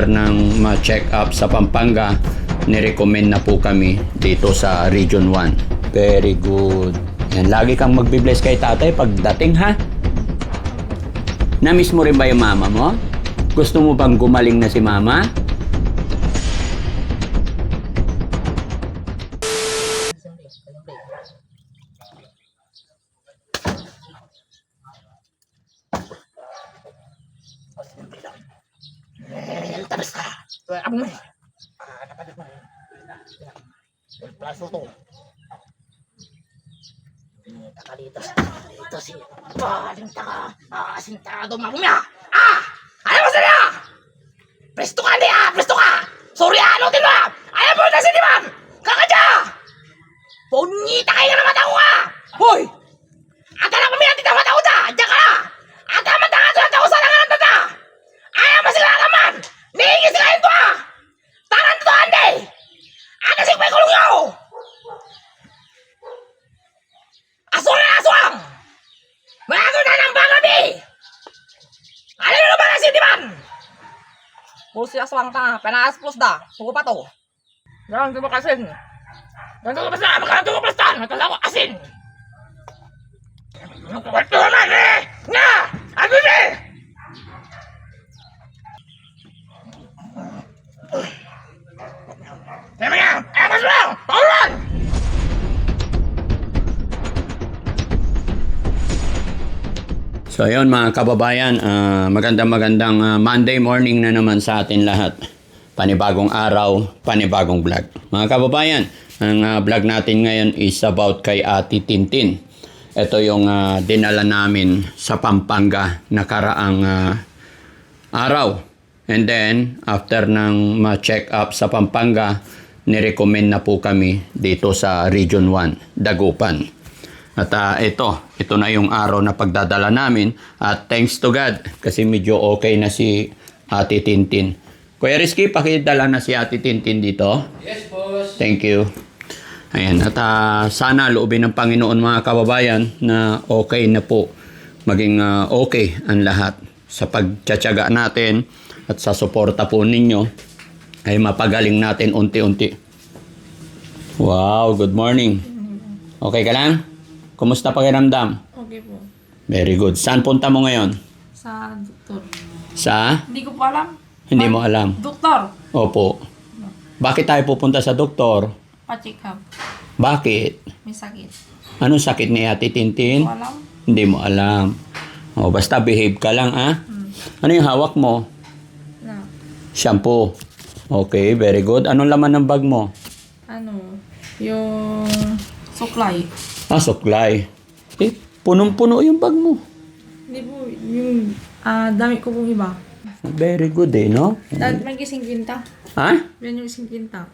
after ng ma-check up sa Pampanga, nirecommend na po kami dito sa Region 1. Very good. Yan, lagi kang magbibless kay tatay pagdating ha. Namiss mo rin ba yung mama mo? Gusto mo bang gumaling na si mama? Ah, sintado mamaya. Ah! Ano mo sila? Presto ka niya! Presto ka! Sorry, ano din mo? Ayaw mo na si Diman! Kakadya! Punyita kayo na mata ko ka! Hoy! Ata na pamilya tita mata ko da! Diyan ka na! Ata mata ka sa tao sa langanan na da! Ayaw mo sila naman! Niingis ka ito ah! Taran to ande! Ano si Pay Kulong yaw? Aswang na aswang! Bago na ng bangabi! Alam mo ba na si Diman? Pulsi aswang ka, penaas plus da. Suko pa to. Ganun ko asin. Ganun ko basta, magkanto ko basta. Matala ko asin. Ano ko ba ito naman eh? Nga! Ano eh? Tema nga! Emas mo! Paulan! So ayun mga kababayan, ah, magandang magandang ah, Monday morning na naman sa atin lahat. Panibagong araw, panibagong vlog. Mga kababayan, ang ah, vlog natin ngayon is about kay Ate Tintin. Ito yung ah, dinala namin sa Pampanga nakaraang ah, araw. And then, after ng ma-check up sa Pampanga, nirecommend na po kami dito sa Region 1, Dagupan. At ah, ito, ito na yung araw na pagdadala namin. At thanks to God, kasi medyo okay na si Ate Tintin. Kuya Rizky, pakidala na si Ate Tintin dito. Yes, boss. Thank you. Ayan, at ah, sana loobin ng Panginoon mga kababayan na okay na po. Maging ah, okay ang lahat sa pagtsatsaga natin at sa suporta po ninyo ay mapagaling natin unti-unti. Wow, good morning. Okay ka lang? Kumusta pakiramdam? Okay po. Very good. Saan punta mo ngayon? Sa doktor. Sa? Hindi ko po alam. Hindi mo alam. Doktor. Opo. Bakit tayo pupunta sa doktor? Pa-check up. Bakit? May sakit. Anong sakit ni Ate Tintin? Hindi ko alam. Hindi mo alam. O, basta behave ka lang, ah. Ano yung hawak mo? Na, Shampoo. Okay, very good. Anong laman ng bag mo? ano, yung supply. Ah, suklay. Eh, punong-puno yung bag mo. Hindi po, yung ah dami ko pong iba. Very good eh, no? Dahil may gising kinta. Ha? Yan yung ising kinta.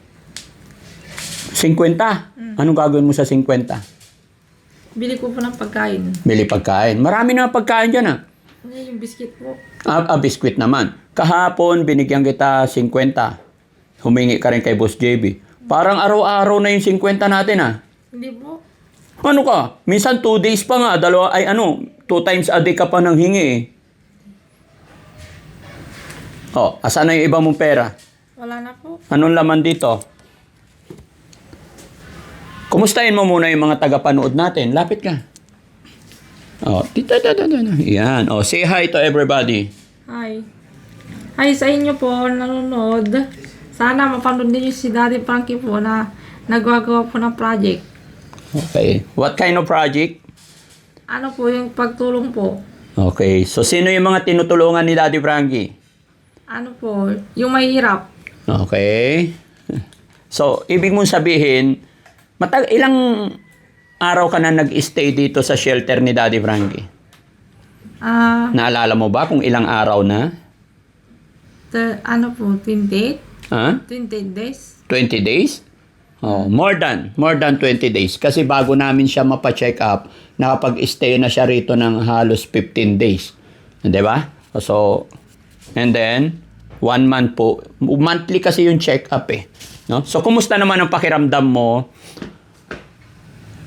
50. Anong gagawin mo sa 50? Bili ko po ng pagkain. Bili pagkain. Marami na pagkain dyan, ah. Ano yung biscuit po? Ah, ah, biskwit naman. Kahapon, binigyan kita 50. Humingi ka rin kay Boss JB. Parang araw-araw na yung 50 natin, ah. Hindi po. Ano ka? Minsan 2 days pa nga, dalawa, ay ano, 2 times a day ka pa nang hingi eh. Oh, asan na yung iba mong pera? Wala na po. Anong laman dito? Kumustahin mo muna yung mga tagapanood natin. Lapit ka. Oh, dito, dito, dito. Yan. Oh, say hi to everybody. Hi. Hi sa inyo po, nanonood. Sana mapanood niyo si Daddy Frankie po na nagwagawa po ng project. Okay. What kind of project? Ano po yung pagtulong po? Okay. So, sino yung mga tinutulungan ni Daddy Frankie? Ano po, yung mahirap. Okay. So, ibig mong sabihin, matag ilang araw ka na nag-stay dito sa shelter ni Daddy Frankie? Ah, Naalala mo ba kung ilang araw na? the, ano po, 28? Ha? 28 days? 20 days? Oh, more than, more than 20 days. Kasi bago namin siya mapa-check up, nakapag-stay na siya rito ng halos 15 days. Di ba? So, and then, one month po. Monthly kasi yung check up eh. No? So, kumusta naman ang pakiramdam mo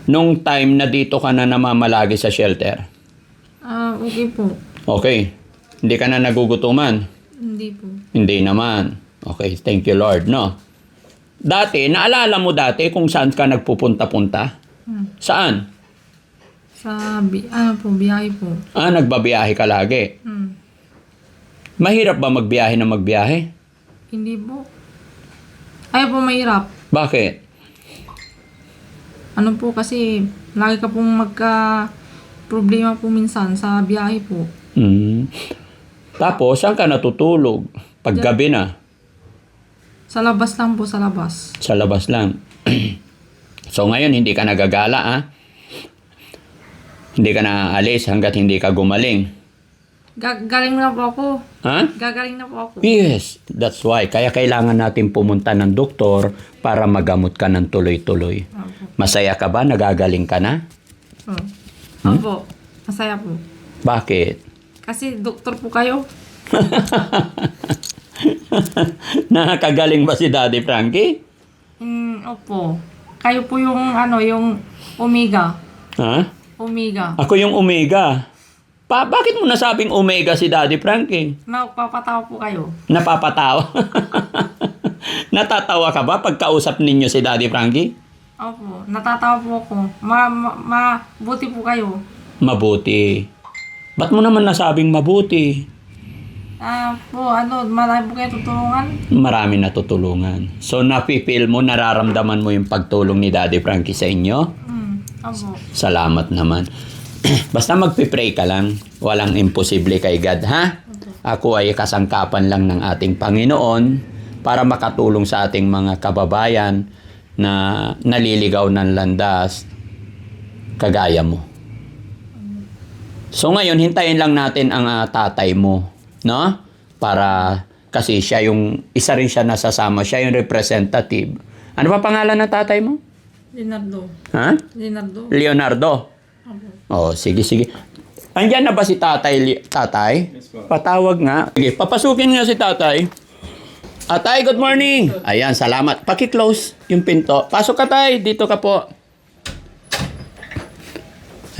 nung time na dito ka na namamalagi sa shelter? Ah, okay po. Okay. Hindi ka na nagugutuman. Hindi po. Hindi naman. Okay, thank you Lord, no? Dati, naalala mo dati kung saan ka nagpupunta-punta? Hmm. Saan? Sa, bi- ano po, biyahe po. Ah, nagbabiyahe ka lagi. Hmm. Mahirap ba magbiyahe na magbiyahe? Hindi po. Ayaw po mahirap. Bakit? Ano po kasi, lagi ka pong magka problema po minsan sa biyahe po. Hmm. Tapos, saan ka natutulog? Paggabi na, Sa labas lang po, sa labas. sa labas lang. so, ngayon, hindi ka nagagala, ah? Hindi ka naaalis hanggat hindi ka gumaling. Gagaling na po ako. Ha? Gagaling na po ako. Yes, that's why. Kaya kailangan natin pumunta ng doktor para magamot ka ng tuloy-tuloy. Opo. Masaya ka ba? Nagagaling ka na? Oh. Hmm? Opo. Masaya po. Bakit? Kasi doktor po kayo. Nakakagaling ba si Daddy Frankie? Hmm, opo. Kayo po yung ano, yung Omega. Ha? Omega. Ako yung Omega. Pa, bakit mo nasabing Omega si Daddy Frankie? Nagpapatawa po kayo. Napapatawa. Natatawa ka ba pag kausap ninyo si Daddy Frankie? Opo. Natatawa po ako. Ma, ma, mabuti po kayo. Mabuti. Ba't mo naman nasabing mabuti? Ah, po, ano, marami po kayo tutulungan. Marami natutulungan. So, napipil mo, nararamdaman mo yung pagtulong ni Daddy Frankie sa inyo? Hmm, opo. Salamat naman. Basta magpipray ka lang. Walang imposible kay God, ha? Ako ay kasangkapan lang ng ating Panginoon para makatulong sa ating mga kababayan na naliligaw ng landas kagaya mo. So ngayon, hintayin lang natin ang ah, tatay mo, no? Para kasi siya yung, isa rin siya nasasama, siya yung representative. Ano pa pangalan ng tatay mo? Leonardo. Ha? Leonardo. Leonardo. Oh, sige, sige. Andyan na ba si tatay? Li- Tatay? Patawag nga. Sige, papasukin nga si tatay. Ah, tay, good morning. Ayan, salamat. Paki-close yung pinto. Pasok ka, tay. Dito ka po.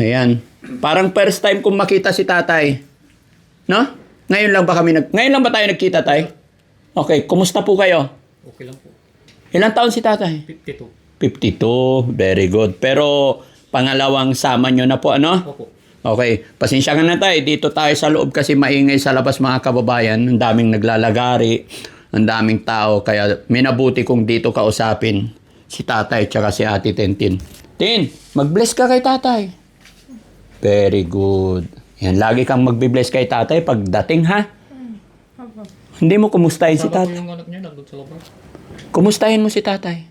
Ayan. Parang first time kong makita si tatay. No? Ngayon lang ba kami nag... Ngayon lang ba tayo nagkita, tay? Okay, kumusta po kayo? Okay lang po. Ilang taon si tatay? 52. 52. Very good. Pero pangalawang sama nyo na po, ano? Opo. Okay, pasensya ka na tayo. Dito tayo sa loob kasi maingay sa labas mga kababayan. Ang daming naglalagari, ang daming tao. Kaya minabuti kong dito kausapin si tatay tsaka si ate Tintin. Tin, mag-bless ka kay tatay. Very good. Yan, lagi kang magbe-bless kay tatay pagdating ha. Opo. Hindi mo kumustahin si tatay. yung anak niya nandun sa labas. Kumustahin mo si tatay.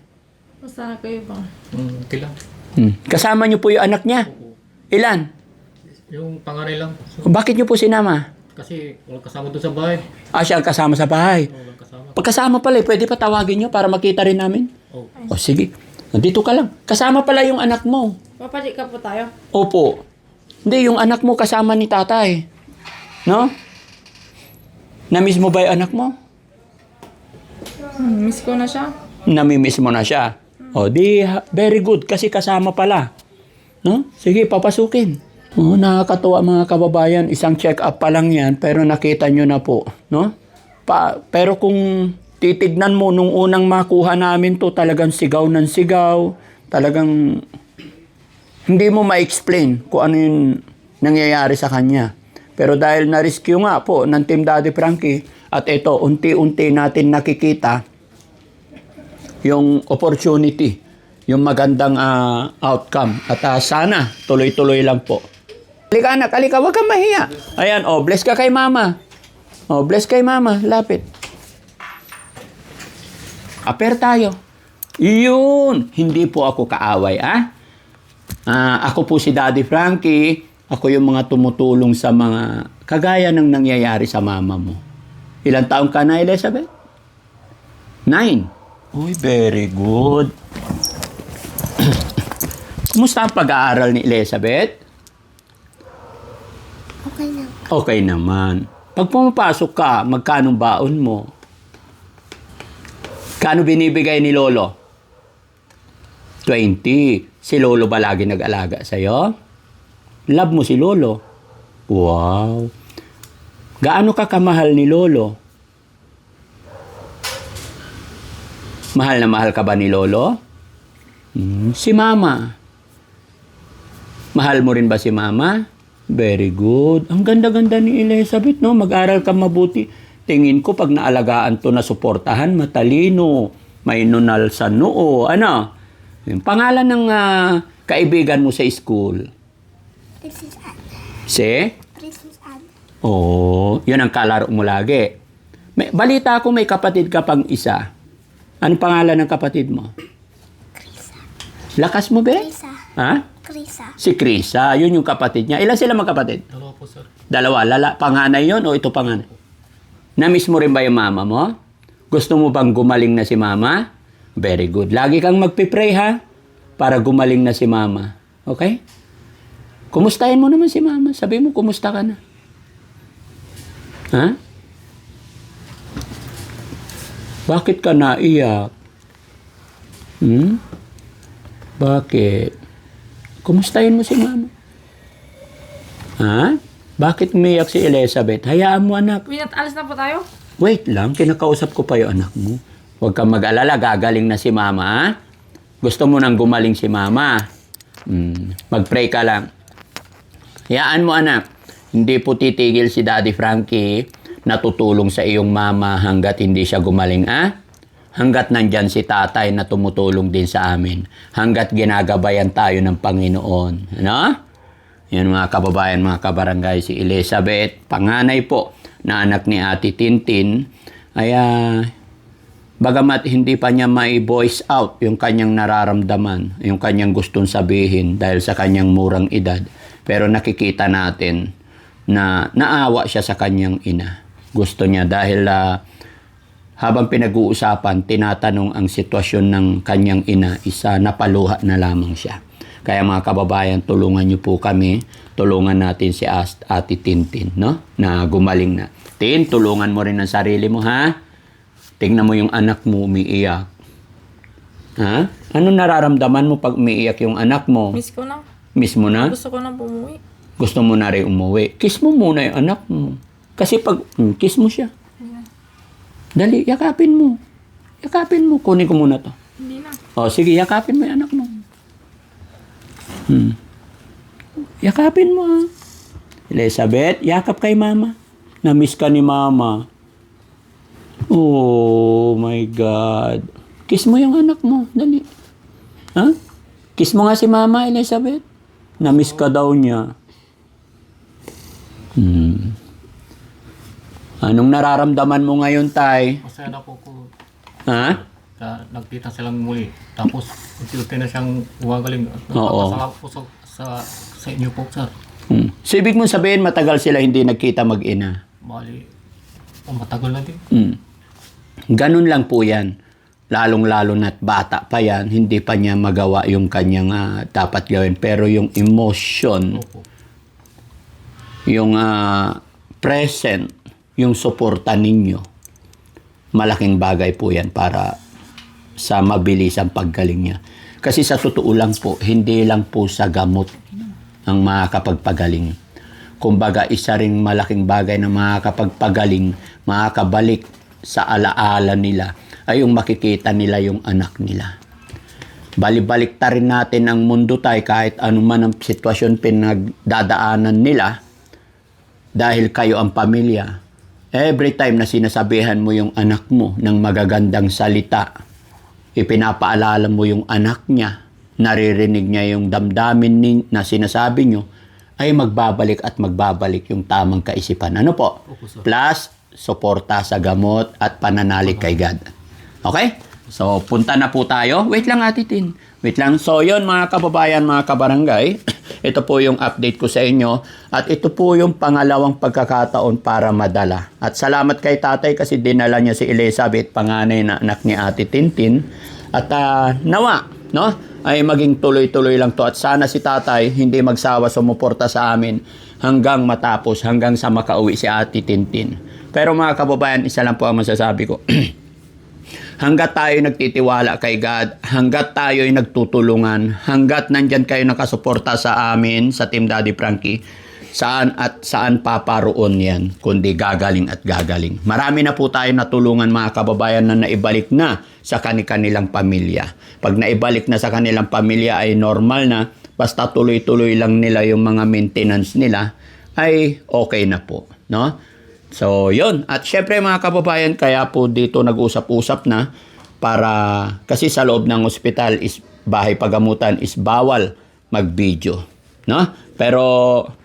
Basta kayo ba? Mm, lang. Hmm. Kasama niyo po yung anak niya. Opo. Ilan? Yung panganay lang. So, Bakit niyo po sinama? kasi walang kasama doon sa bahay. Ah, siya ang kasama sa bahay. Walang kasama. Pagkasama pala, eh, pwede pa tawagin nyo para makita rin namin? Oh. O sige, nandito ka lang. Kasama pala yung anak mo. Papadik ka po tayo. Opo. Hindi, yung anak mo kasama ni tatay. No? Namiss mo ba yung anak mo? Hmm, miss ko na siya. Namimiss mo na siya. O di, very good kasi kasama pala. No? Sige, papasukin. Oh, nakakatuwa mga kababayan, isang check-up pa lang yan, pero nakita nyo na po. No? Pa, pero kung titignan mo nung unang makuha namin to, talagang sigaw ng sigaw, talagang hindi mo ma-explain kung ano yung nangyayari sa kanya. Pero dahil na-rescue nga po ng Team Daddy Frankie, at ito, unti-unti natin nakikita yung opportunity, yung magandang ah, outcome. At ah, sana, tuloy-tuloy lang po. Halika anak, halika, huwag kang mahiya. Ayan, oh, bless ka kay mama. Oh, bless kay mama, lapit. Aper tayo. Yun, hindi po ako kaaway, ah. Ah, ako po si Daddy Frankie. Ako yung mga tumutulong sa mga kagaya ng nangyayari sa mama mo. Ilang taong ka na, Elizabeth? Nine. Uy, very good. Kumusta ang pag-aaral ni Elizabeth? Okay na. Okay naman. Pag pumapasok ka, magkano baon mo? Kano binibigay ni Lolo? 20. Si Lolo ba lagi nag-alaga sa'yo? Love mo si Lolo. Wow. Gaano ka kamahal ni Lolo? Mahal na mahal ka ba ni Lolo? Hmm, si Mama. Mahal mo rin ba si Mama? Very good. Ang ganda-ganda ni Elizabeth, no? Mag-aral ka mabuti. Tingin ko pag naalagaan to na suportahan, matalino, may nunal sa noo, ano? Yung pangalan ng ah, kaibigan mo sa school. Princess Anne. Si? Princess Anne. Oo, yun ang kalaro mo lagi. May, balita ko may kapatid ka pang isa. Anong pangalan ng kapatid mo? Lakas mo, be? Krisa. Ha? Krisa. Si Krisa, yun yung kapatid niya. Ilan sila magkapatid? Dalawa po, sir. Dalawa. Lala, panganay yon o ito panganay? Namiss mo rin ba yung mama mo? Gusto mo bang gumaling na si mama? Very good. Lagi kang magpipray ha? Para gumaling na si mama. Okay? Kumustahin mo naman si mama. Sabi mo, kumusta ka na? Ha? Bakit ka naiyak? Hmm? Bakit? Kumustahin mo si mama. Ha? Bakit umiyak si Elizabeth? Hayaan mo anak. Winat, alis na po tayo? Wait lang, kinakausap ko pa yung anak mo. Huwag kang mag-alala, gagaling na si mama. ha? Gusto mo nang gumaling si mama. Hmm, mag-pray ka lang. Hayaan mo anak, hindi po titigil si Daddy Frankie na tutulong sa iyong mama hanggat hindi siya gumaling, ah? Hanggat nandyan si tatay na tumutulong din sa amin. Hanggat ginagabayan tayo ng Panginoon. Ano? Yan mga kababayan, mga kabarangay, si Elizabeth, panganay po na anak ni Ate Tintin, ay ah, bagamat hindi pa niya may voice out yung kanyang nararamdaman, yung kanyang gustong sabihin dahil sa kanyang murang edad, pero nakikita natin na naawa siya sa kanyang ina. Gusto niya dahil ah, habang pinag-uusapan, tinatanong ang sitwasyon ng kanyang ina, isa napaluha na lamang siya. Kaya mga kababayan, tulungan niyo po kami. Tulungan natin si Ast- Ate Tintin, no? Na gumaling na. Tin, tulungan mo rin ang sarili mo, ha? Tingnan mo yung anak mo umiiyak. Ha? Ano nararamdaman mo pag umiiyak yung anak mo? Miss ko na. Miss mo na? Gusto ko na pumuwi. Gusto mo na rin umuwi. Kiss mo muna yung anak mo. Kasi pag, hmm, kiss mo siya. Dali, yakapin mo. Yakapin mo. Kunin ko muna to. Hindi na. O, sige, yakapin mo yung anak mo. Hmm. Yakapin mo, ah. Elizabeth, yakap kay mama. Na-miss ka ni mama. Oh, my God. Kiss mo yung anak mo. Dali. Ha? Kiss mo nga si mama, Elizabeth. Na-miss ka daw niya. Hmm. Anong nararamdaman mo ngayon, Tay? Masaya na po ko. Ha? Na, nagkita silang muli. Tapos, unti-unti na siyang gumagaling. At Oo. Po sa, sa, sa inyo po, sir. Hmm. So, ibig mong sabihin, matagal sila hindi nagkita mag-ina. Bali, oh, matagal na din. Hmm. Ganun lang po yan. Lalong-lalo na't bata pa yan, hindi pa niya magawa yung kanyang ah, dapat gawin. Pero yung emotion, yung ah, present, yung suporta ninyo, malaking bagay po yan para sa mabilis ang paggaling niya. Kasi sa totoo lang po, hindi lang po sa gamot ang makakapagpagaling. Kumbaga, isa ring malaking bagay na makakapagpagaling, makakabalik sa alaala nila ay yung makikita nila yung anak nila. Balibalik ta rin natin ang mundo tayo kahit anuman ang sitwasyon pinagdadaanan nila dahil kayo ang pamilya. Every time na sinasabihan mo yung anak mo ng magagandang salita, ipinapaalala mo yung anak niya, naririnig niya yung damdamin ni, na sinasabi nyo, ay magbabalik at magbabalik yung tamang kaisipan. Ano po? Plus, suporta sa gamot at pananalig kay God. Okay? So, punta na po tayo. Wait lang, Ate Tin. Wait lang. So, yon mga kababayan, mga kabarangay. Ito po yung update ko sa inyo. At ito po yung pangalawang pagkakataon para madala. At salamat kay tatay kasi dinala niya si Elizabeth, panganay na anak ni Ate Tintin. At ah, nawa, no? Ay maging tuloy-tuloy lang to. At sana si tatay hindi magsawa sumuporta sa amin hanggang matapos, hanggang sa makauwi si Ate Tintin. Pero mga kababayan, isa lang po ang masasabi ko. hanggat tayo nagtitiwala kay God, hanggat tayo ay nagtutulungan, hanggat nandyan kayo nakasuporta sa amin, sa Team Daddy Frankie, saan at saan paparoon yan, kundi gagaling at gagaling. Marami na po tayo natulungan mga kababayan na naibalik na sa kanilang pamilya. Pag naibalik na sa kanilang pamilya ay normal na, basta tuloy-tuloy lang nila yung mga maintenance nila, ay okay na po. No? So, yun. At syempre mga kababayan, kaya po dito nag-usap-usap na para kasi sa loob ng ospital is bahay pagamutan is bawal mag-video. No? Pero,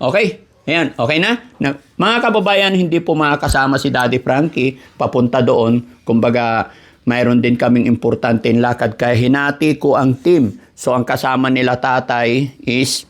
okay. Ayan, okay na? na? Mga kababayan, hindi po makakasama si Daddy Frankie papunta doon. Kumbaga, mayroon din kaming importante lakad kaya hinati ko ang team. So, ang kasama nila tatay is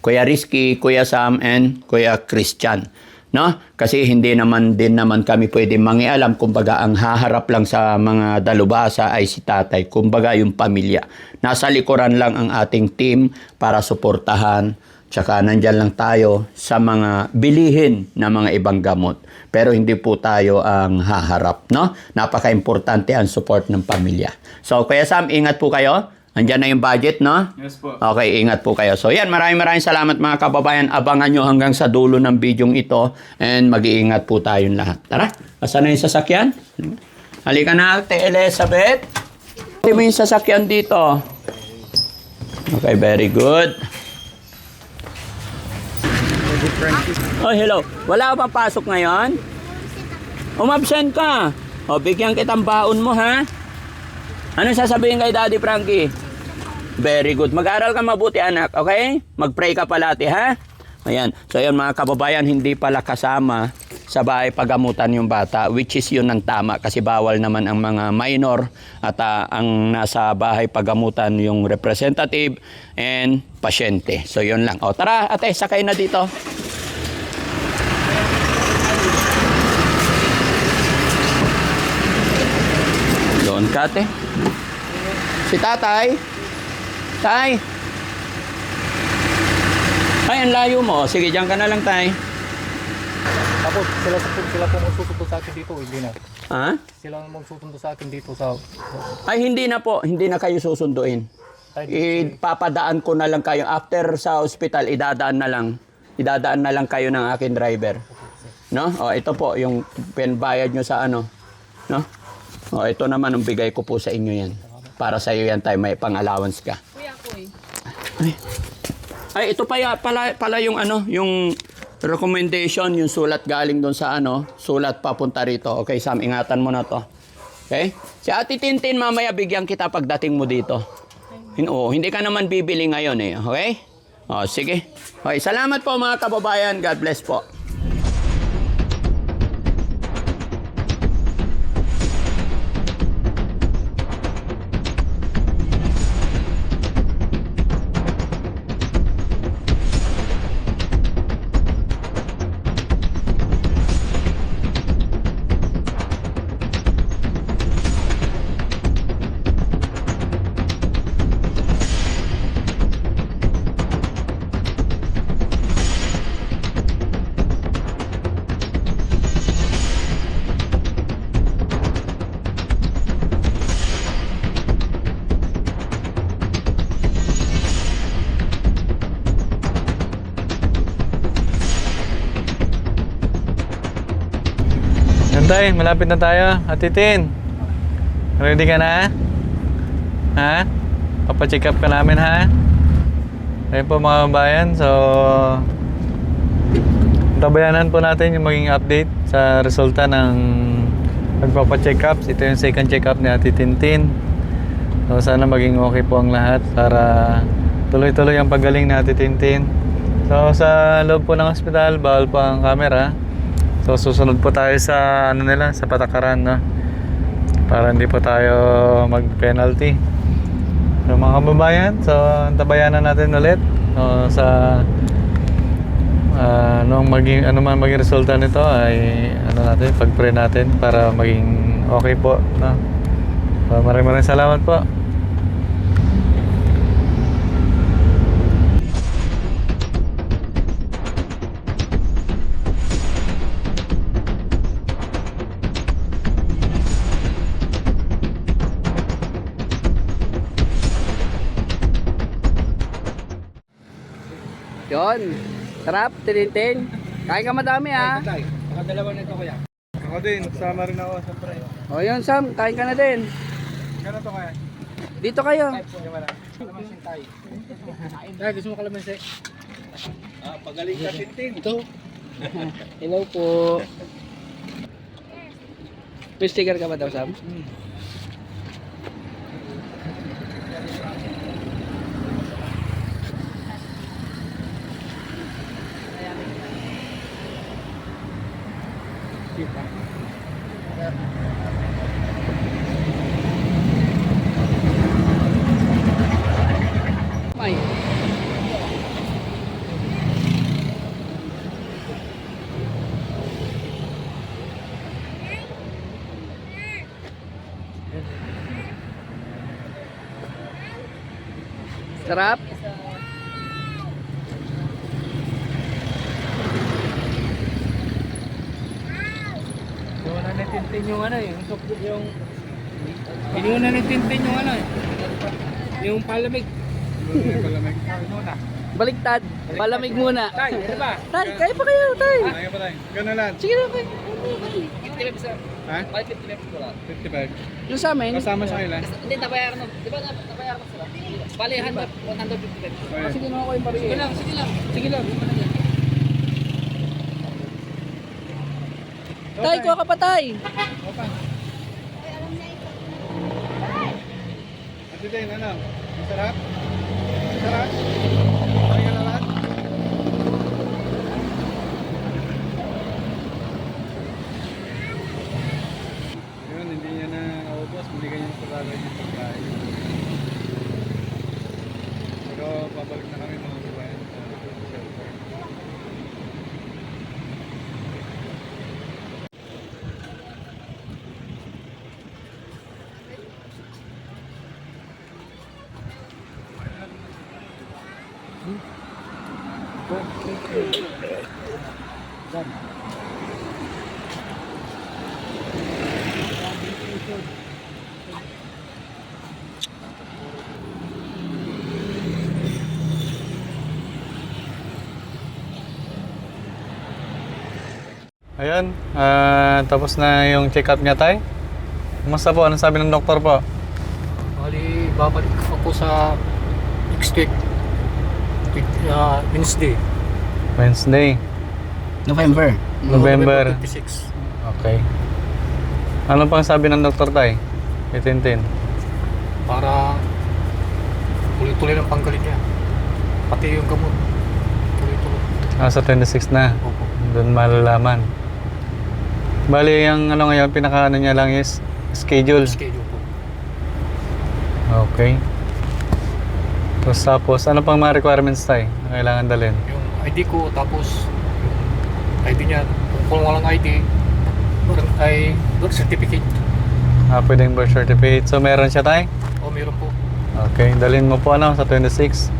Kuya Rizky, Kuya Sam, and Kuya Christian. No? Kasi hindi naman din naman kami pwede mangialam. Kumbaga, ang haharap lang sa mga dalubhasa ay si tatay. Kumbaga, yung pamilya. Nasa likuran lang ang ating team para suportahan. Tsaka nandyan lang tayo sa mga bilihin na mga ibang gamot. Pero hindi po tayo ang haharap. No? Napaka-importante ang support ng pamilya. So, Kuya Sam, ingat po kayo. Andyan na yung budget, no? Yes po. Okay, ingat po kayo. So yan, maraming maraming salamat mga kababayan. Abangan nyo hanggang sa dulo ng bidyong ito and mag-iingat po tayong lahat. Tara, asan na yung sasakyan? Halika na, Ate Elizabeth. Ate mo yung sasakyan dito. Okay, very good. Oh, hello. Wala ka pa pasok ngayon? Umabsent ka. O, bigyan kitang baon mo, ha? Ano sasabihin kay Daddy Frankie? Very good. Mag-aral ka mabuti anak, okay? Mag-pray ka palati, ha? Ayan. So yun mga kababayan, hindi pala kasama sa bahay pagamutan yung bata, which is yun ang tama kasi bawal naman ang mga minor at ah, ang nasa bahay pagamutan yung representative and pasyente. So yun lang. O tara ate, sakay na dito. Doon ka ate. Si tatay. Tay. Ay, ang layo mo. Sige, diyan ka na lang, tay. Tapos sila sila po magsusundo sa akin dito, hindi na. Ha? Sila ang magsusundo sa akin dito sa Ay, hindi na po. Hindi na kayo susunduin. Ipapadaan ko na lang kayo. After sa hospital, idadaan na lang. Idadaan na lang kayo ng akin driver. No? O, ito po, yung pinbayad nyo sa ano. No? O, ito naman ang bigay ko po sa inyo yan. Para sa iyo yan tayo, may pang-allowance ka. Ay. Ay, ito pa ya- pala, pala yung ano, yung recommendation, yung sulat galing doon sa ano, sulat papunta rito. Okay, Sam, ingatan mo na to. Okay? Si Ate Tintin, mamaya bigyan kita pagdating mo dito. Oo, hindi ka naman bibili ngayon eh. Okay? O, sige. Okay, salamat po mga kababayan. God bless po. Yan tayo, malapit na tayo. Atitin. Ready ka na? Ha? Papacheck up ka namin ha? Ayun po mga bayan, so tabayanan po natin yung maging update sa resulta ng pagpapacheck ups. Ito yung second check up ni Ate Tintin. So sana maging okay po ang lahat para tuloy-tuloy ang paggaling ni Ate Tintin. So sa loob po ng ospital, bawal po ang camera. So susunod po tayo sa ano nila, sa patakaran no. Para hindi po tayo mag-penalty. So mga kababayan, so tabayanan natin ulit so, sa ah, anong maging ano man maging resulta nito ay ano natin pag-pray natin para maging okay po no. So, maraming maraming salamat po. Yon. Sarap, tinitin. Kain ka madami ha. Ako din, sama rin ako sa pre. O yun Sam, kain ka na din. Kano to kaya? Dito kayo. Dahil gusto mo kalamansi? Ah, pagaling ka tintin. Ito. Hello po. May sticker ka ba daw Sam? May. Sarap. Inuuna ni Tintin yung ano yung yung Inuuna ni Tintin yung ano yung palamig. Yung palamig. Inuuna. Baliktad. Palamig muna. Tay, ano ba? Tay, kaya pa kayo, tay. Kaya pa tayo. Gano'n lang. Sige na, kayo. Ha? 55. Yung sa amin, Kasama sa kanila. hindi nabayaran mo. Di ba nabayaran mo sila? Bali, 100, 155. Okay. Sige na ako yung pari. Sige lang, sige lang. Sige lang. Tay, kuha ka pa, tay. Ate din, ano? Masarap? Masarap? Kaya ka na lahat? Yun, hindi niya na naubos. Binigay niya sa bagay ng pagkain. Pero babalik na kami mga kabayan sa shelter. Ayun, ah, tapos na yung check-up niya tay. Kumusta po? Anong sabi ng doktor po? Bali, babalik ako sa next week. Uh, Wednesday. Wednesday, November. November. 26. Okay. Ano pang sabi ng doktor tay? Kay Tintin. Para tuloy-tuloy ng panggaling niya. Pati yung gamot. Tuloy-tuloy. Ah, sa 26 na. Opo. Doon malalaman. Bali, ang ano ngayon, pinaka ano niya lang is schedule. Schedule po. Okay. Tapos, tapos ano pang mga requirements tayo na kailangan dalhin? Yung ID ko, tapos yung ID niya. Kung walang ID, walang ay birth certificate. Ah, pwedeng birth certificate. So, meron siya tayo? O meron po. Okay, dalhin mo po ano sa 26.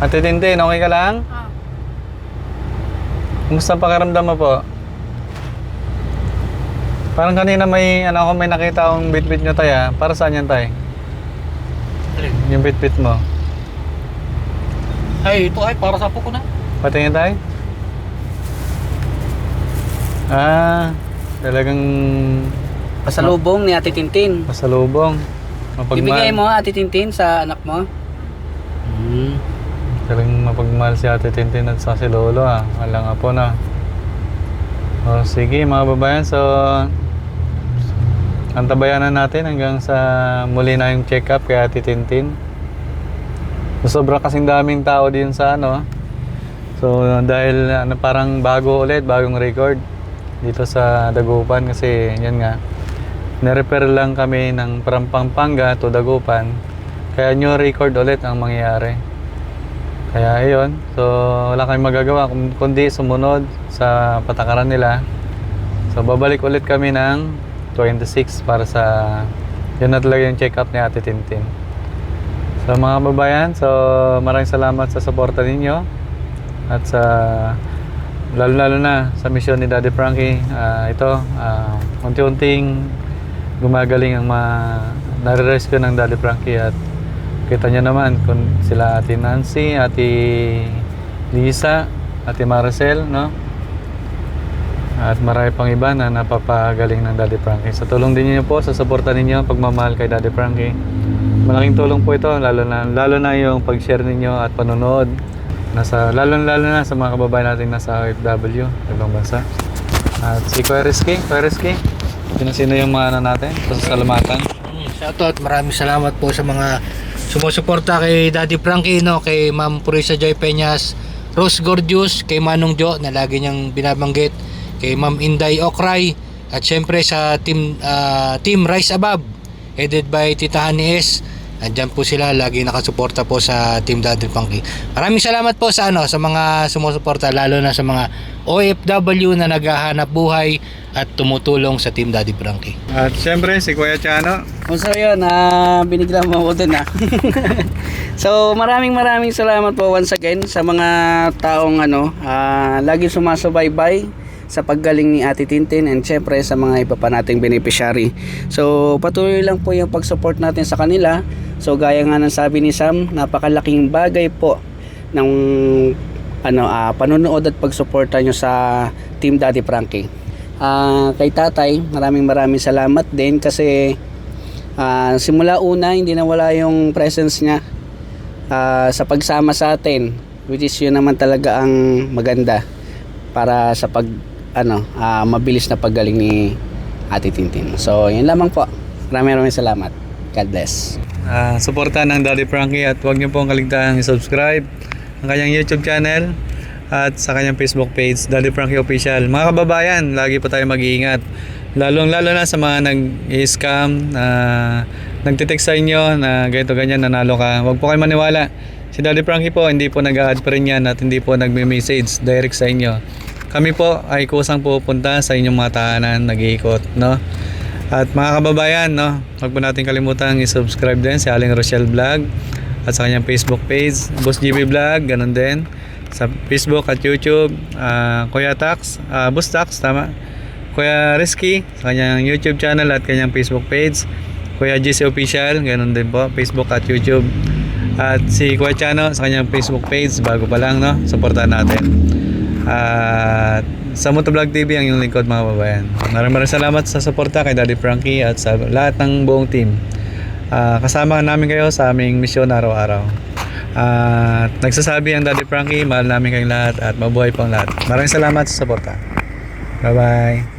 Ate Tintin, okay ka lang? Ah, Kumusta pakiramdam mo po? Parang kanina may ano ako may nakita akong bit-bit nyo tayo ah. Para saan yan tayo? Alin? Yung bit-bit mo. Ay, ito ay para sa po ko na. Patingin tayo? Ah, talagang Pasalubong ni Ate Tintin. pasalubong. Mapagmahal. Ibigay mo Ate Tintin sa anak mo. Hmm. Talagang mapagmahal si Ate Tintin at sa si Lolo ah. Wala nga po na. O sige mga babayan, so antabayan na natin hanggang sa muli na yung check-up kay Ate Tintin. So, sobra kasing daming tao din sa ano. So dahil ano, parang bago ulit, bagong record dito sa Dagupan kasi yan nga. Nirepair lang kami ng from Pampanga to Dagupan. Kaya new record ulit ang mangyayari. Kaya ayun, so wala kayong magagawa kundi sumunod sa patakaran nila. So babalik ulit kami ng 26 para sa yun na talaga yung check-up ni Ate Tintin. So mga babayan, so maraming salamat sa suporta ninyo at sa lalo-lalo na sa misyon ni Daddy Frankie. Ah, ito, ah, unti-unting gumagaling ang mga nare-rescue ng Daddy Frankie at kita nyo naman kung sila Ate Nancy, Ate Lisa, Ate Maricel, no? At marami pang iba na napapagaling ng Daddy Frankie. Sa tulong din niyo po, sa suporta ninyo, pagmamahal kay Daddy Frankie. Malaking tulong po ito, lalo na, lalo na yung pag-share ninyo at panonood. Nasa, lalo, lalo na sa mga kababayan natin nasa OFW, ibang bansa. At si Kuya Rizky, Kuya Rizky, sino-sino yung mga ano natin, pasasalamatan. Mm, Shoutout, maraming salamat po sa mga sumusuporta kay Daddy Frankie, no? kay Ma'am Purisa Joy Peñas, Rose Gorgeous, kay Manong Jo na lagi niyang binabanggit, kay Ma'am Inday Okray, at syempre sa team ah, team Rise Above, headed by Tita Honey S. Andyan po sila, lagi nakasuporta po sa Team Daddy Frankie. Maraming salamat po sa ano sa mga sumusuporta lalo na sa mga OFW na naghahanap buhay at tumutulong sa Team Daddy Frankie. At syempre, si Kuya Chano, Kung so yun, ah, binigla mo ako dun ah. so maraming maraming salamat po once again sa mga taong ano, ah, lagi sumasabay-bay sa paggaling ni Ate Tintin and syempre sa mga iba pa nating beneficiary. So patuloy lang po yung pag-support natin sa kanila. So gaya nga ng sabi ni Sam, napakalaking bagay po ng ano ah panonood at pagsuporta nyo sa Team Daddy Frankie. Ah, kay Tatay, maraming maraming salamat din kasi Ah, simula una hindi nawala yung presence niya ah, sa pagsama sa atin which is yun naman talaga ang maganda para sa pag ano ah, mabilis na paggaling ni Ate Tintin. So yun lamang po. Maraming maraming salamat. God bless. Ah, suportahan ng Daddy Frankie at huwag niyo pong kaligtaan i-subscribe ang kanyang YouTube channel at sa kanyang Facebook page, Daddy Frankie Official. Mga kababayan, lagi po tayo mag-iingat. Lalong lalo na sa mga nag-scam na nagtitext sa inyo na ganito ganyan nanalo ka. Huwag po kayo maniwala. Si Daddy Frankie po hindi po nag-add pa rin yan at hindi po nagme-message direct sa inyo. Kami po ay kusang pupunta sa inyong mga tahanan, nag-iikot, no? At mga kababayan, no, huwag po natin kalimutan i-subscribe din si Aling Rochelle Vlog at sa kanyang Facebook page, Boss GB Vlog, ganun din. Sa Facebook at YouTube, ah, Kuya Tax, ah, Boss Tax, tama. Kuya Risky, sa kanyang YouTube channel at kanyang Facebook page. Kuya GC Official, ganun din po, Facebook at YouTube. At si Kuya Chano sa kanyang Facebook page, bago pa lang, no? Supportan natin. At sa Motovlog TV ang yung lingkod mga kababayan. Maraming maraming salamat sa suporta kay Daddy Frankie at sa lahat ng buong team. Ah, kasama namin kayo sa aming misyon araw-araw. At nagsasabi ang Daddy Frankie, mahal namin kayong lahat at mabuhay pang lahat. Maraming salamat sa suporta. Bye-bye.